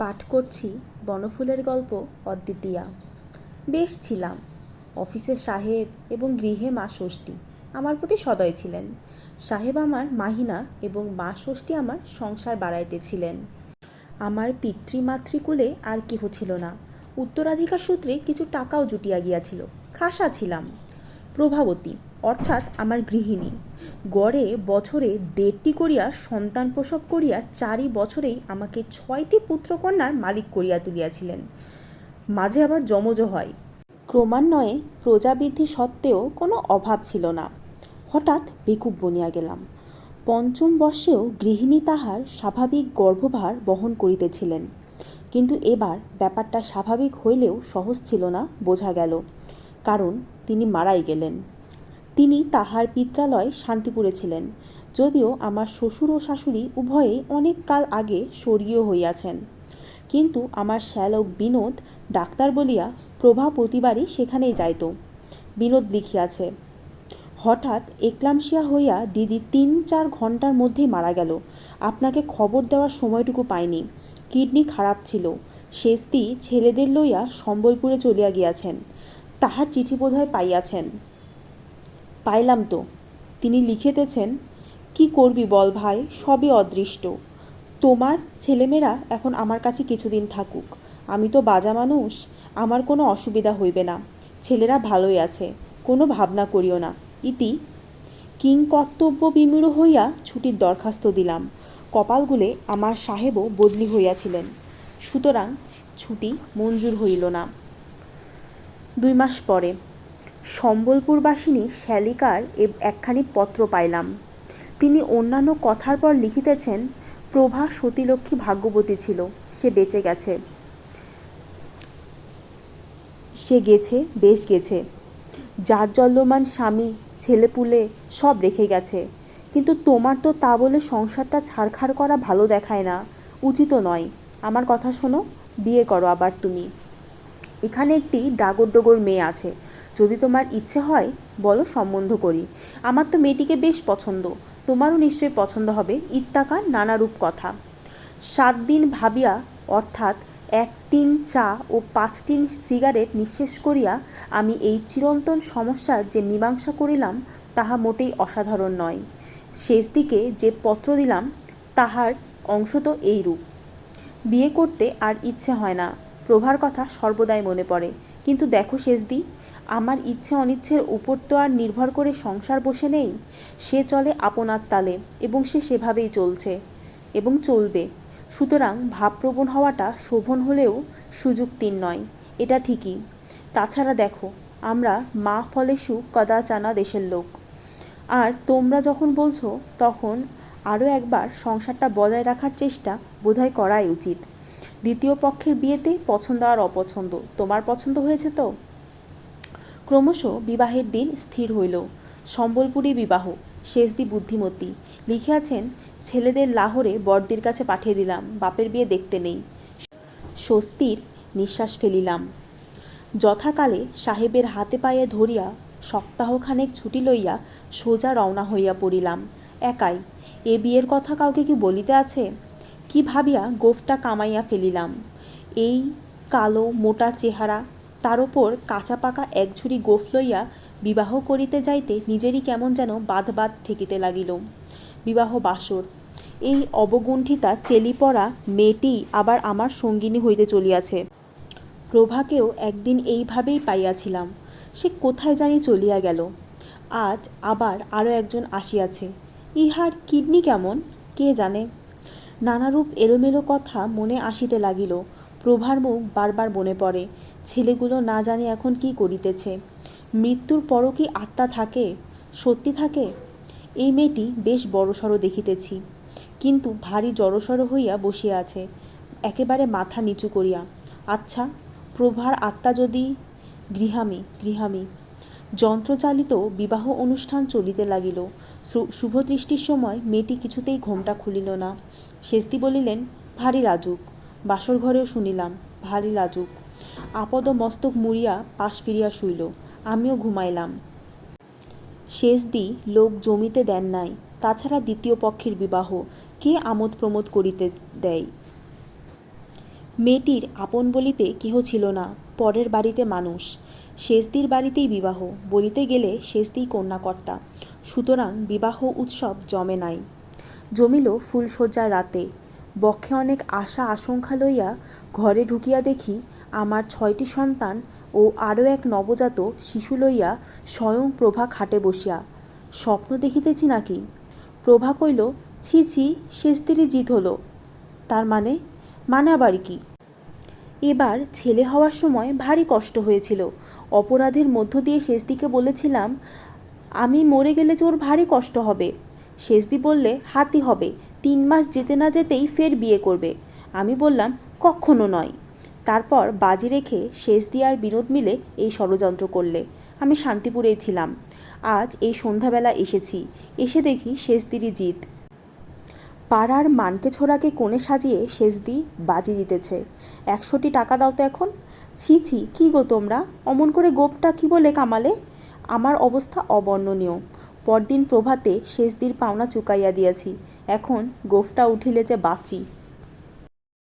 পাঠ করছি বনফুলের গল্প অদ্বিতীয়া। বেশ ছিলাম। অফিসে সাহেব এবং গৃহে মা ষষ্ঠী আমার প্রতি সদয় ছিলেন। সাহেব আমার মাহিনা এবং মা ষষ্ঠী আমার সংসার বাড়াইতেছিলেন আমার পিতৃমাতৃকুলে আর কেহ ছিল না। উত্তরাধিকার সূত্রে কিছু টাকাও জুটিয়া গিয়াছিল। খাসা ছিলাম। প্রভাবতী অর্থাৎ আমার গৃহিণী। গড়ে বছরে দেড়টি করিয়া সন্তান প্রসব করিয়া চারি বছরেই আমাকে ছয়টি পুত্রকন্যার মালিক করিয়া তুলিয়াছিলেন। মাঝে আবার যমজ হয়। ক্রমান্বয়ে প্রজাবৃদ্ধি সত্ত্বেও কোনো অভাব ছিল না। হঠাৎ বেকুব বনিয়া গেলাম। পঞ্চম বর্ষেও গৃহিণী তাহার স্বাভাবিক গর্ভভার বহন করিতেছিলেন। কিন্তু এবার ব্যাপারটা স্বাভাবিক হইলেও সহজ ছিল না, বোঝা গেল। কারণ তিনি মারাই গেলেন। তিনি তাহার পিত্রালয় শান্তিপুরে ছিলেন, যদিও আমার শ্বশুর ও শাশুড়ি উভয়ে অনেক কাল আগে স্বর্গীয় হইয়াছেন। কিন্তু আমার শ্যালক বিনোদ ডাক্তার বলিয়া প্রভা প্রতিবারই সেখানেই যাইত। বিনোদ লিখিয়াছে, হঠাৎ একলামশিয়া হইয়া দিদি তিন চার ঘণ্টার মধ্যেই মারা গেল। আপনাকে খবর দেওয়ার সময়টুকু পাইনি। কিডনি খারাপ ছিল। শেষটি ছেলেদের লইয়া সম্বলপুরে চলিয়া গিয়াছেন। তাহার চিঠি বোধহয় পাইয়াছেন। পাইলাম তো। তিনি লিখিতেছেন, কি করবি বল ভাই, সবই অদৃষ্ট। তোমার ছেলেমেয়েরা এখন আমার কাছে কিছুদিন থাকুক। আমি তো বাজা মানুষ, আমার কোনো অসুবিধা হইবে না। ছেলেরা ভালোই আছে, কোনো ভাবনা করিও না। ইতি কিং কর্তব্য বিমূঢ় হইয়া ছুটির দরখাস্ত দিলাম। কপালগুলে আমার সাহেবও বদলি হইয়াছিলেন। সুতরাং ছুটি মঞ্জুর হইল না। দুই মাস পরে সম্বলপুরবাসিনী শ্যালিকার একখানি পত্র পাইলাম। তিনি অন্যান্য কথার পর লিখিতেছেন, প্রভা সতীলক্ষ্মী ভাগ্যবতী ছিল, সে বেঁচে গেছে। সে গেছে, বেশ গেছে। যার জল্যমান স্বামী ছেলেপুলে সব রেখে গেছে। কিন্তু তোমার তো তা বলে সংসারটা ছাড়খাড় করা ভালো দেখায় না, উচিত নয়। আমার কথা শোনো, বিয়ে করো আবার তুমি। এখানে একটি ডাগর ডগর মেয়ে আছে যদি তোমার ইচ্ছে হয়, বলো সম্বন্ধ করি। আমার তো মেয়েটিকে বেশ পছন্দ। তোমারও নিশ্চয়ই পছন্দ হবে ইত্যাকার নানারূপ কথা। সাত দিন ভাবিয়া, অর্থাৎ এক টিন চা ও পাঁচ টিন সিগারেট নিঃশেষ করিয়া আমি এই চিরন্তন সমস্যার যে মীমাংসা করিলাম, তাহা মোটেই অসাধারণ নয়। শেষ দিকে যে পত্র দিলাম, তাহার অংশ তো এইরূপ। বিয়ে করতে আর ইচ্ছে হয় না। প্রভার কথা সর্বদাই মনে পড়ে। কিন্তু দেখো শেষদি আমার ইচ্ছে অনিচ্ছের উপর তো আর নির্ভর করে সংসার বসে নেই। সে চলে আপনার তালে এবং সে সেভাবেই চলছে এবং চলবে। সুতরাং ভাবপ্রবণ হওয়াটা শোভন হলেও সুযুক্তির নয়, এটা ঠিকই। তাছাড়া দেখো, আমরা মা ফলেসু কদাচানা দেশের লোক। আর তোমরা যখন বলছো, তখন আরও একবার সংসারটা বজায় রাখার চেষ্টা বোধহয় করাই উচিত। দ্বিতীয় পক্ষের বিয়েতে পছন্দ আর অপছন্দ, তোমার পছন্দ হয়েছে তো? ক্রমশ বিবাহের দিন স্থির হইল। সম্বলপুরী বিবাহ, শেষদি বুদ্ধিমতী লিখিয়াছেন, ছেলেদের লাহোরে বড়দির কাছে পাঠিয়ে দিলাম, বাপের বিয়ে দেখতে নেই। স্বস্তির নিঃশ্বাস ফেলিলাম। যথাকালে সাহেবের হাতে পায়ে ধরিয়া সপ্তাহখানেক ছুটি লইয়া সোজা রওনা হইয়া পড়িলাম। একাই, এ বিয়ের কথা কাউকে কি বলিতে আছে? কি ভাবিয়া গোফটা কামাইয়া ফেলিলাম। এই কালো মোটা চেহারা তার ওপর কাঁচা পাকা এক ঝুড়ি গোফ লইয়া বিবাহ করিতে যাইতে নিজেরই কেমন যেন বাদ বাদ ঠেকিতে লাগিল। বিবাহ বাসর। এই অবগুণ্ঠিতা চেলি পড়া মেয়েটি আবার আমার সঙ্গিনী হইতে চলিয়াছে। প্রভাকেও একদিন এইভাবেই পাইয়াছিলাম। সে কোথায় জানি চলিয়া গেল। আজ আবার আরও একজন আসিয়াছে। ইহার কিডনি কেমন, কে জানে? নানারূপ এলোমেলো কথা মনে আসিতে লাগিল। প্রভার মুখ বারবার মনে পড়ে। ছেলেগুলো না জানি এখন কি করিতেছে। মৃত্যুর পরও কি আত্মা থাকে? সত্যি থাকে? এই মেয়েটি বেশ বড়সড় দেখিতেছি। কিন্তু ভারী জড়সড় হইয়া বসিয়া আছে, একেবারে মাথা নিচু করিয়া। আচ্ছা প্রভার আত্মা যদি? গৃহামি, গৃহামী। যন্ত্রচালিত বিবাহ অনুষ্ঠান চলিতে লাগিল। শুভদৃষ্টির সময় মেয়েটি কিছুতেই ঘোমটা খুলিল না। শেষদি বলিলেন, ভারী লাজুক। বাসর ঘরেও শুনিলাম, ভারী লাজুক। আপদ মস্তক মুড়িয়া পাশ ফিরিয়া শুইল। আমিও ঘুমাইলাম। শেষদি লোক জমিতে দেন নাই। তাছাড়া দ্বিতীয় পক্ষের বিবাহ। কে আমোদ প্রমোদ করিতে দেয়? মেয়েটির আপন বলিতে কেহ ছিল না, পরের বাড়িতে মানুষ। শেষদির বাড়িতেই বিবাহ, বলিতে গেলে শেষদিই কন্যাকর্তা। সুতরাং বিবাহ উৎসব জমে নাই। জমিল ফুলশয্যার রাতে। বক্ষে অনেক আশা আশঙ্কা লইয়া ঘরে ঢুকিয়া দেখি আমার ছয়টি সন্তান ও আরও এক নবজাত শিশু লইয়া স্বয়ং প্রভা খাটে বসিয়া, স্বপ্ন দেখিতেছি নাকি? প্রভা কইল ছি ছি শেষদিরই জিত হলো। তার মানে মানে আবার কি? এবার ছেলে হওয়ার সময় ভারী কষ্ট হয়েছিল। অপরাধের মধ্য দিয়ে শেষদিকে বলেছিলাম, আমি মরে গেলে ওর ভারী কষ্ট হবে। শেষদি বললে, হাতি হবে, তিন মাস যেতে না যেতেই ফের বিয়ে করবে। আমি বললাম কখনো নয়। তারপর বাজি রেখে শেষদি আর বিনোদ মিলে এই ষড়যন্ত্র করলে। আমি শান্তিপুরেই ছিলাম। আজ এই সন্ধ্যাবেলা এসেছি। এসে দেখি শেষদিরই জিত। পাড়ার মানকে ছোড়াকে কোণে সাজিয়ে শেষদি বাজি দিতেছে একশোটি টাকা দাও তো এখন। ছি ছি, কী গো তোমরা? অমন করে গোপটা কি বলে কামালে? আমার অবস্থা অবর্ণনীয়। পরদিন প্রভাতে শেষদির পাওনা চুকাইয়া দিয়াছি। এখন গোফটা উঠিলে যে বাঁচি।